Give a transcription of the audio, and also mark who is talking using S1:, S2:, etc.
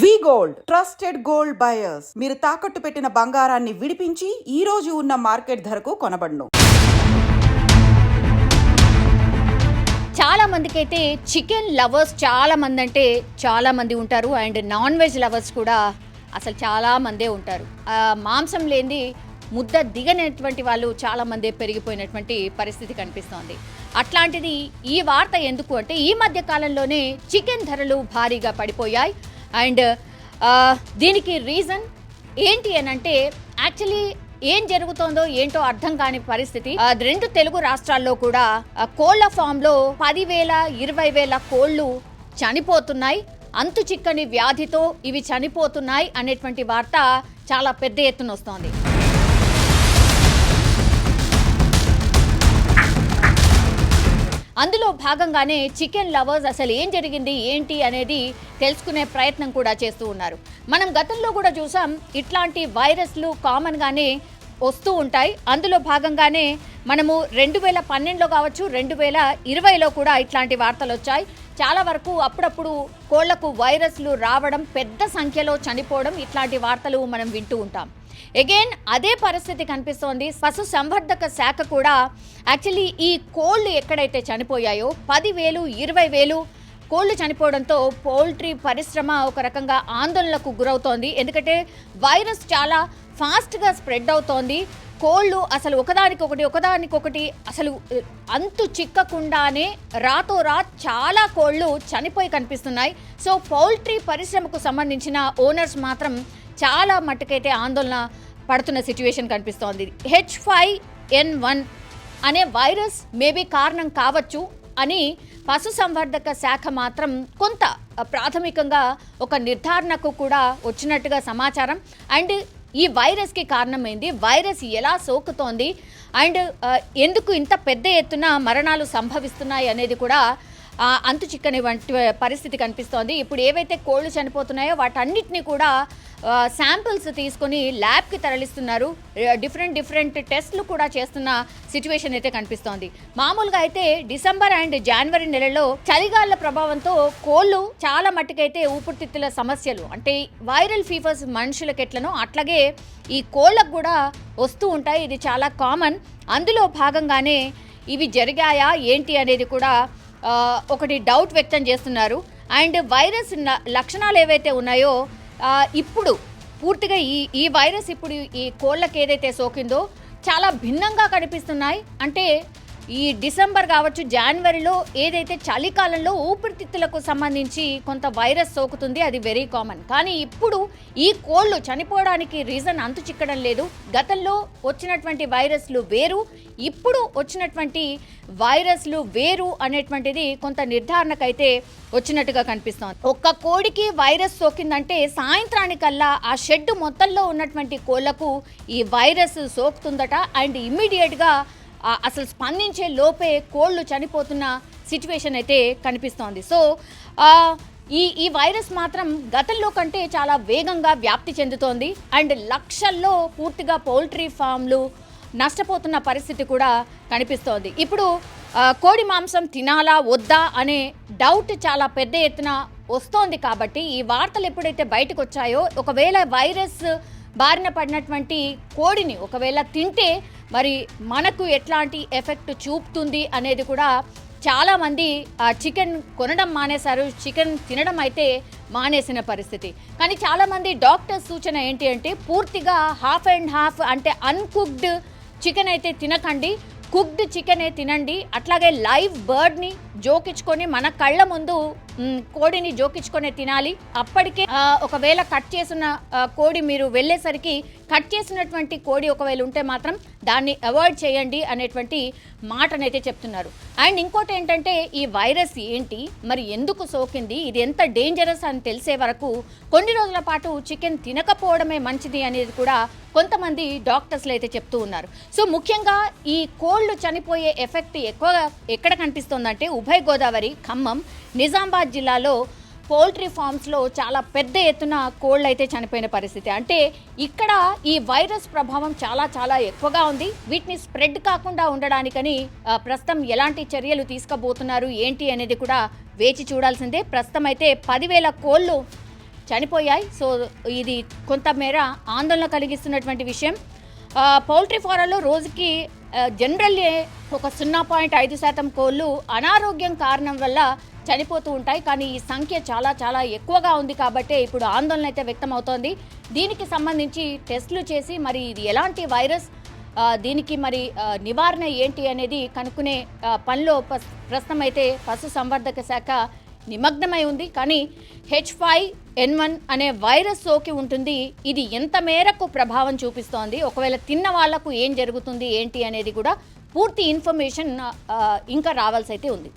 S1: We gold trusted gold buyers. మీరు తాకట్టు పెట్టిన బంగారాన్ని విడిపించి ఈ రోజు ఉన్న మార్కెట్ ధరకు కొనబడను.
S2: చాలా మందికి అయితే చికెన్ లవర్స్ చాలా మంది అంటే చాలా మంది ఉంటారు. అండ్ నాన్ వెజ్ లవర్స్ కూడా అసలు చాలా మందే ఉంటారు మాంసం లేని ముద్ద దిగనటువంటి వాళ్ళు చాలామంది పెరిగిపోయినటువంటి పరిస్థితి కనిపిస్తోంది. అట్లాంటిది ఈ వార్త ఎందుకు అంటే ఈ మధ్య కాలంలోనే చికెన్ ధరలు భారీగా పడిపోయాయి. అండ్ దీనికి రీజన్ ఏంటి అని అంటే యాక్చువల్లీ ఏం జరుగుతోందో ఏంటో అర్థం కాని పరిస్థితి. ఆ, రెండు తెలుగు రాష్ట్రాల్లో కూడా కోళ్ళ ఫామ్లో పదివేల ఇరవై వేల కోళ్ళు చనిపోతున్నాయి. అంతు చిక్కని వ్యాధితో ఇవి చనిపోతున్నాయి అనేటువంటి వార్త చాలా పెద్ద ఎత్తున వస్తోంది. అందులో భాగంగానే చికెన్ లవర్స్ అసలు ఏం జరిగింది ఏంటి అనేది తెలుసుకునే ప్రయత్నం కూడా చేస్తూ ఉన్నారు. మనం గతంలో కూడా చూసాం ఇట్లాంటి వైరస్లు కామన్గానే వస్తూ ఉంటాయి. అందులో భాగంగానే మనము రెండు వేల పన్నెండులో కావచ్చు రెండు వేల ఇరవైలో కూడా ఇట్లాంటి వార్తలు వచ్చాయి. చాలా వరకు అప్పుడప్పుడు కోళ్ళకు వైరస్లు రావడం పెద్ద సంఖ్యలో చనిపోవడం ఇట్లాంటి వార్తలు మనం వింటూ ఉంటాం. అగైన్ అదే పరిస్థితి కనిపిస్తోంది. పశు సంవర్ధక శాఖ కూడా యాక్చువల్లీ ఈ కోళ్ళు ఎక్కడైతే చనిపోయాయో పదివేలు ఇరవై వేలు కోళ్ళు చనిపోవడంతో పౌల్ట్రీ పరిశ్రమ ఒక రకంగా ఆందోళనకు గురవుతోంది. ఎందుకంటే వైరస్ చాలా ఫాస్ట్గా స్ప్రెడ్ అవుతోంది. కోళ్ళు అసలు ఒకదానికొకటి ఒకదానికొకటి అసలు అంతు చిక్కకుండానే రాతో రాత్ చాలా కోళ్ళు చనిపోయి కనిపిస్తున్నాయి. సో పౌల్ట్రీ పరిశ్రమకు సంబంధించిన ఓనర్స్ మాత్రం చాలా మట్టుకైతే ఆందోళన పడుతున్న సిచ్యువేషన్ కనిపిస్తోంది. హెచ్ ఫైవ్ ఎన్ వన్ అనే వైరస్ మేబీ కారణం కావచ్చు. అని పశుసంవర్ధక శాఖ మాత్రం కొంత ప్రాథమికంగా ఒక నిర్ధారణకు కూడా వచ్చినట్టుగా సమాచారం. అండ్ ఈ వైరస్కి కారణమైంది. వైరస్ ఎలా సోకుతోంది? అండ్ ఎందుకు ఇంత పెద్ద ఎత్తున మరణాలు సంభవిస్తున్నాయి అనేది కూడా అంతు చిక్కని వంటి పరిస్థితి కనిపిస్తోంది. ఇప్పుడు ఏవైతే కోళ్ళు చనిపోతున్నాయో వాటన్నిటిని కూడా శాంపిల్స్ తీసుకొని ల్యాబ్కి తరలిస్తున్నారు. డిఫరెంట్ డిఫరెంట్ టెస్ట్లు కూడా చేస్తున్న సిచ్యువేషన్ అయితే కనిపిస్తోంది. మామూలుగా అయితే డిసెంబర్ అండ్ జనవరి నెలలో చలిగాల ప్రభావంతో కోళ్ళు చాలా మట్టుకైతే ఊపిరితిత్తుల సమస్యలు అంటే వైరల్ ఫీవర్స్ మనుషులకి ఎట్లనో అట్లాగే ఈ కోళ్ళకు కూడా వస్తూ ఉంటాయి. ఇది చాలా కామన్. అందులో భాగంగానే ఇవి జరిగాయా ఏంటి అనేది కూడా ఒకటి డౌట్ వ్యక్తం చేస్తున్నారు. అండ్ వైరస్ లక్షణాలు ఏవైతే ఉన్నాయో ఇప్పుడు పూర్తిగా ఈ ఈ వైరస్ ఇప్పుడు ఈ కోళ్ళకి ఏదైతే సోకిందో చాలా భిన్నంగా కనిపిస్తున్నాయి. అంటే ఈ డిసెంబర్ కావచ్చు జనవరిలో ఏదైతే చలికాలంలో ఊపిరితిత్తులకు సంబంధించి కొంత వైరస్ సోకుతుంది అది వెరీ కామన్ కానీ ఇప్పుడు ఈ కోళ్ళు చనిపోవడానికి రీజన్ అంతు చిక్కడం లేదు. గతంలో వచ్చినటువంటి వైరస్లు వేరు ఇప్పుడు వచ్చినటువంటి వైరస్లు వేరు అనేటువంటిది కొంత నిర్ధారణకైతే వచ్చినట్టుగా కనిపిస్తోంది. ఒక్క కోడికి వైరస్ సోకిందంటే సాయంత్రానికల్లా ఆ షెడ్ మొత్తంలో ఉన్నటువంటి కోళ్ళకు ఈ వైరస్ సోకుతుందట. అండ్ ఇమ్మీడియట్గా అసలు స్పందించే లోపే కోళ్ళు చనిపోతున్న సిచ్యువేషన్ అయితే కనిపిస్తోంది. సో ఈ ఈ వైరస్ మాత్రం గతంలో కంటే చాలా వేగంగా వ్యాప్తి చెందుతోంది. అండ్ లక్షల్లో పూర్తిగా పౌల్ట్రీ ఫామ్లు నష్టపోతున్న పరిస్థితి కూడా కనిపిస్తోంది. ఇప్పుడు కోడి మాంసం తినాలా వద్దా అనే డౌట్ చాలా పెద్ద ఎత్తున వస్తోంది కాబట్టి ఈ వార్తలు ఎప్పుడైతే బయటకు వచ్చాయో ఒకవేళ వైరస్ బారిన పడినటువంటి కోడిని ఒకవేళ తింటే మరి మనకు ఎట్లాంటి ఎఫెక్ట్ చూపుతుంది అనేది కూడా చాలామంది చికెన్ కొనడం మానేశారు చికెన్ తినడం అయితే మానేసిన పరిస్థితి. కానీ చాలామంది డాక్టర్స్ సూచన ఏంటి అంటే పూర్తిగా హాఫ్ అండ్ హాఫ్ అంటే అన్కుక్డ్ చికెన్ అయితే తినకండి కుక్డ్ చికెనే తినండి అట్లాగే లైవ్ బర్డ్ని జోకించుకొని మన కళ్ళ ముందు కోడిని జోకించుకొని తినాలి. అప్పటికే ఒకవేళ కట్ చేసిన కోడి మీరు వెళ్ళేసరికి కట్ చేసినటువంటి కోడి ఒకవేళ ఉంటే మాత్రం దాన్ని అవాయిడ్ చేయండి అనేటువంటి మాటనైతే చెప్తున్నారు. అండ్ ఇంకోటి ఏంటంటే ఈ వైరస్ ఏంటి మరి ఎందుకు సోకింది ఇది ఎంత డేంజరస్ అని తెలిసే వరకు కొన్ని రోజుల పాటు చికెన్ తినకపోవడమే మంచిది అనేది కూడా కొంతమంది డాక్టర్స్లు అయితే చెప్తూ ఉన్నారు. సో ముఖ్యంగా ఈ కోళ్ళు చనిపోయే ఎఫెక్ట్ ఎక్కువగా ఎక్కడ కనిపిస్తోందంటే ఉభయ గోదావరి ఖమ్మం నిజామాబాద్ జిల్లాలో పౌల్ట్రీ ఫార్మ్స్లో చాలా పెద్ద ఎత్తున కోళ్ళు అయితే చనిపోయిన పరిస్థితి. అంటే ఇక్కడ ఈ వైరస్ ప్రభావం చాలా చాలా ఎక్కువగా ఉంది. వీటిని స్ప్రెడ్ కాకుండా ఉండడానికని ప్రస్తుతం ఎలాంటి చర్యలు తీసుకోబోతున్నారు ఏంటి అనేది కూడా వేచి చూడాల్సిందే. ప్రస్తుతం అయితే పదివేల కోళ్ళు చనిపోయాయి. సో ఇది కొంతమేర ఆందోళన కలిగిస్తున్నటువంటి విషయం. పౌల్ట్రీ ఫారాల్లో రోజుకి జనరల్లీ ఒక సున్నా పాయింట్ ఐదు శాతం కోళ్ళు అనారోగ్యం కారణం వల్ల చనిపోతూ ఉంటాయి. కానీ ఈ సంఖ్య చాలా చాలా ఎక్కువగా ఉంది కాబట్టే ఇప్పుడు ఆందోళన అయితే వ్యక్తం అవుతోంది దీనికి సంబంధించి టెస్టులు చేసి మరి ఇది ఎలాంటి వైరస్ దీనికి మరి నివారణ ఏంటి అనేది కనుక్కునే పనిలో పస్- ప్రస్తుతం అయితే పశు సంవర్ధక శాఖ నిమగ్నమై ఉంది. కానీ హెచ్ ఫైవ్ ఎన్ వన్ అనే వైరస్ సోకి ఉంటుంది. ఇది ఎంత మేరకు ప్రభావం చూపిస్తోంది? ఒకవేళ తిన్న వాళ్ళకు ఏం జరుగుతుంది ఏంటి అనేది కూడా పూర్తి ఇన్ఫర్మేషన్ ఇంకా రావాల్సి అయితే ఉంది.